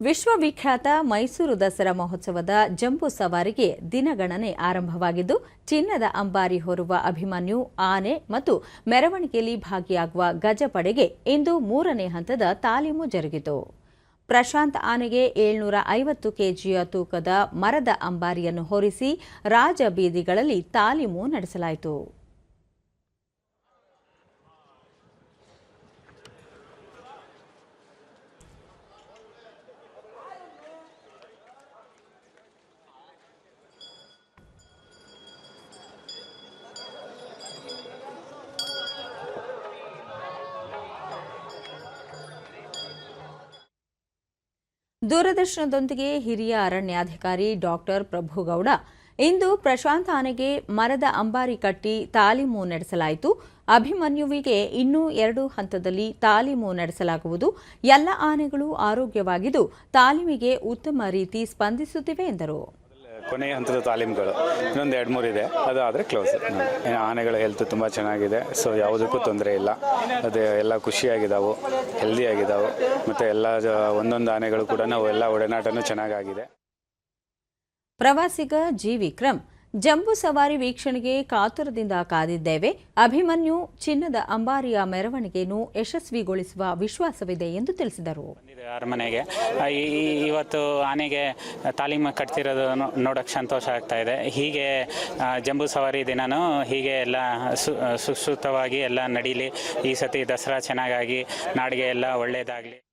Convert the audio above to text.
ವಿಶ್ವವಿಖ್ಯಾತ ಮೈಸೂರು ದಸರಾ ಮಹೋತ್ಸವದ ಜಂಬೂ ಸವಾರಿಗೆ ದಿನಗಣನೆ ಆರಂಭವಾಗಿದ್ದು, ಚಿನ್ನದ ಅಂಬಾರಿ ಹೊರುವ ಅಭಿಮನ್ಯು, ಆನೆ ಮತ್ತು ಮೆರವಣಿಗೆಯಲ್ಲಿ ಭಾಗಿಯಾಗುವ ಗಜಪಡೆಗೆ ಇಂದು ಮೂರನೇ ಹಂತದ ತಾಲೀಮು ಜರುಗಿತು. ಪ್ರಶಾಂತ್ ಆನೆಗೆ ಏಳ್ನೂರ ಐವತ್ತು ಕೆಜಿಯ ತೂಕದ ಮರದ ಅಂಬಾರಿಯನ್ನು ಹೊರಿಸಿ ರಾಜಬೀದಿಗಳಲ್ಲಿ ತಾಲೀಮು ನಡೆಸಲಾಯಿತು. ದೂರದರ್ಶನದೊಂದಿಗೆ ಹಿರಿಯ ಅರಣ್ಯಾಧಿಕಾರಿ ಡಾಕ್ಟರ್ ಪ್ರಭುಗೌಡ ಇಂದು ಪ್ರಶಾಂತ್ ಆನೆಗೆ ಮರದ ಅಂಬಾರಿ ಕಟ್ಟಿ ತಾಲೀಮು ನಡೆಸಲಾಯಿತು. ಅಭಿಮನ್ಯುವಿಗೆ ಇನ್ನೂ ಎರಡು ಹಂತದಲ್ಲಿ ತಾಲೀಮು ನಡೆಸಲಾಗುವುದು. ಎಲ್ಲ ಆನೆಗಳು ಆರೋಗ್ಯವಾಗಿದ್ದು ತಾಲೀಮಿಗೆ ಉತ್ತಮ ರೀತಿ ಸ್ಪಂದಿಸುತ್ತಿವೆ ಎಂದರು. ಕೊನೆಯ ಹಂತದ ತಾಲೀಮುಗಳು. ಇನ್ನೊಂದು ಎರಡು ಮೂರು ಇದೆ. ಅದು ಆದರೆ ಕ್ಲೋಸ್ ಆನೆಗಳ ಹೆಲ್ತ್ ತುಂಬ ಚೆನ್ನಾಗಿದೆ. ಸೊ ಯಾವುದಕ್ಕೂ ತೊಂದರೆ ಇಲ್ಲ. ಅದು ಎಲ್ಲ ಖುಷಿಯಾಗಿದ್ದಾವೆ ಹೆಲ್ದಿ ಆಗಿದ್ದಾವೆ ಮತ್ತು ಎಲ್ಲ ಒಂದೊಂದು ಆನೆಗಳು ಕೂಡ ನಾವು ಎಲ್ಲ ಒಡನಾಟನೂ ಚೆನ್ನಾಗಾಗಿದೆ. ಪ್ರವಾಸಿಗ ಜಿ ವಿಕ್ರಮ್ ಜಂಬೂ ಸವಾರಿ ವೀಕ್ಷಣೆಗೆ ಕಾತುರದಿಂದ ಕಾದಿದ್ದೇವೆ. ಅಭಿಮನ್ಯು ಚಿನ್ನದ ಅಂಬಾರಿಯ ಮೆರವಣಿಗೆಯನ್ನು ಯಶಸ್ವಿಗೊಳಿಸುವ ವಿಶ್ವಾಸವಿದೆ ಎಂದು ತಿಳಿಸಿದರು. ಅರಮನೆಗೆ. ಇವತ್ತು ಆನೆಗೆ ತಾಲೀಮು ಕಟ್ತಿರೋದು ನೋಡೋಕ್ಕೆ ಸಂತೋಷ ಆಗ್ತಾ ಇದೆ. ಹೀಗೆ ಜಂಬೂ ಸವಾರಿ ದಿನನೂ ಹೀಗೆ ಎಲ್ಲ ಸುಸೂತವಾಗಿ ಎಲ್ಲ ನಡೀಲಿ. ಈ ಸತಿ ದಸರಾ ಚೆನ್ನಾಗಾಗಿ ನಾಡಿಗೆ ಎಲ್ಲ ಒಳ್ಳೆಯದಾಗಲಿ